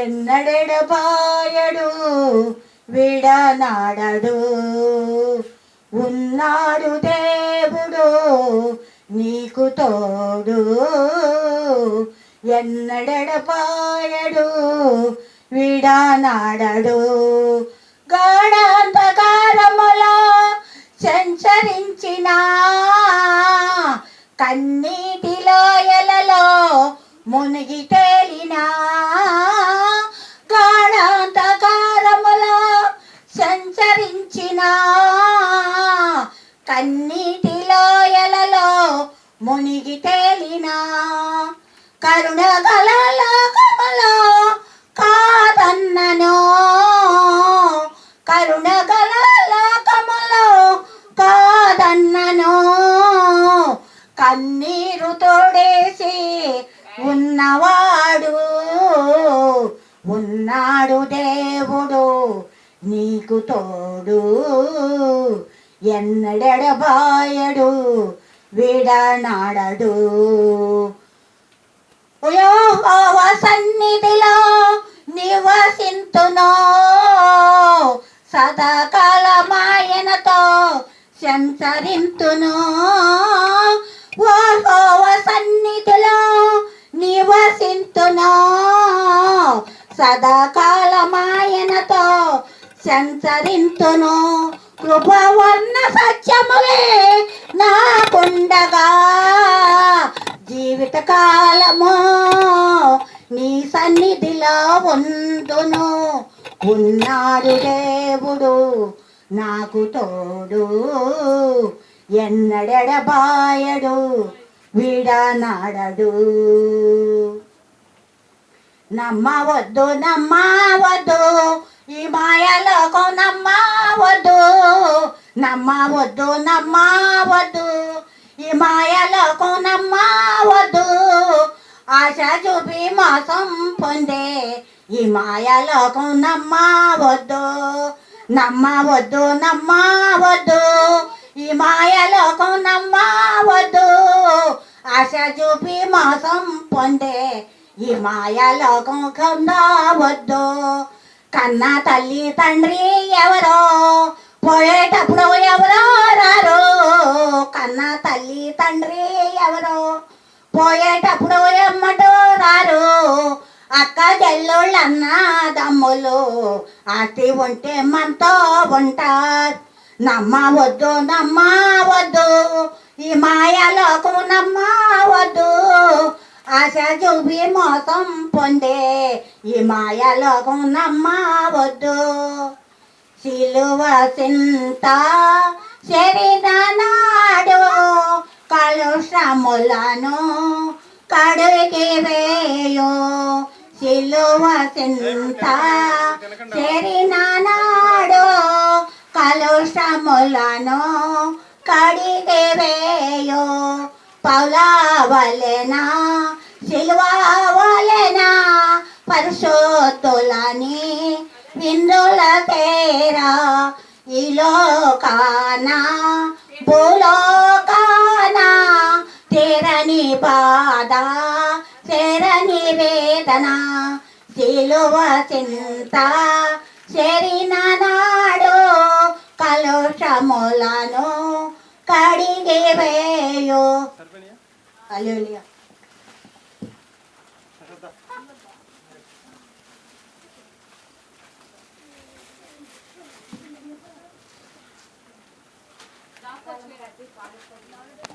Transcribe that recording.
ఎన్నడెడపాయడు విడనాడడు. ఉన్నాడు దేవుడు నీకు తోడు. ఎన్నడెడపాయడు విడనాడడు. గాఢాంధకారములో సంచరించిన కన్నీటిలో ఎలలో మునిగితే కన్నీటిలో ఎలలో మునిగి తేలినా. కరుణ గల లోకములో కాదన్నను. కరుణ గల లోకములో కాదన్నను. కన్నీరు తోడేసి ఉన్నవాడు ఉన్నాడు దేవుడు నీకు తోడు. ఎన్నడెడబాయడు విడనాడడు యోహోవ సన్నిధిలో నివసింతును. సదాకాలమాయనతో సంచరింతును. ఓహోవ సన్నిధిలో నివసింతును. సదాకాలమాయనతో సంచరింతును. కృపవన్న సత్యములే నాకుండగా జీవితకాలము నీ సన్నిధిలో ఉందును. ఉన్నాడు దేవుడు నాకు తోడు. ఎన్నడెడబాయడు విడనాడడు. నమ్మవద్దు నమ్మవద్దు ఈ మాయలోకం నమ్మవద్దు నమ్మవద్దు నమ్మవద్దు. ఈ మాయలకు నమ్మవద్దు. ఆశ చూపి మోసం పొందే ఈ మాయలకు నమ్మవద్దు. నమ్మవద్దు నమ్మవద్దు. ఈ మాయలకు నమ్మవద్దు. ఆశ చూపి మోసం పొందే ఈ మాయలోకం కమ్మవద్దు కన్న తల్లి తండ్రి ఎవరో పోయేటప్పుడు ఎవరో రారు కన్న తల్లి తండ్రి ఎవరో? పోయేటప్పుడు ఎమ్మటో రారు? అక్క చెల్లెళ్ళు అన్న దమ్ములు ఆస్తి ఉంటే మనతో ఉంటారు. నమ్మ వద్దు నమ్మ వద్దు. ఈ మాయలోకం నమ్మవద్దు ఆశ చూపి మోసం పొందే ఈ మాయలోకం నమ్మవద్దు సిలువ సింత శరీరనాడు కలుషములను కడిగి వేయో. సిలువ సింత శరీరనాడు కలుషములను కడిగి వేయో. పౌలవలెనా సిల్వవలెనా పరిశోధులని విందుల తేరా ఈ లోకాన? భూలోకాన? తీరని బాధ తీరని వేదన సిలువ చింత చేరిన నాడు కలుషములను కడిగి వేయో